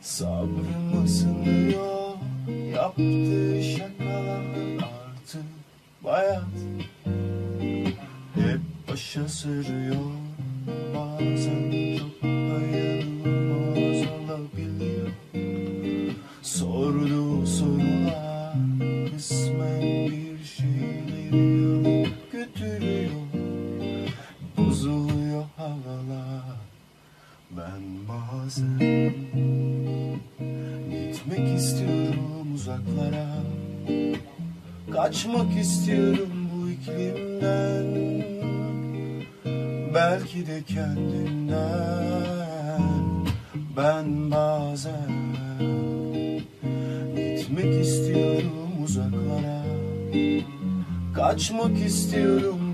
Sabrım ısınıyor Yaptığı şakalar artık bayat. Hep başa sarıyor Bazen çok dayanılmaz olabiliyor. Sorduğu sorular Kısmen bir şeyleri alıp götürüyor. Bozuluyor havalar Ben bazen Gitmek istiyorum uzaklara. Kaçmak istiyorum bu iklimden. Belki de kendimden. Ben bazen Gitmek istiyorum uzaklara. Kaçmak istiyorum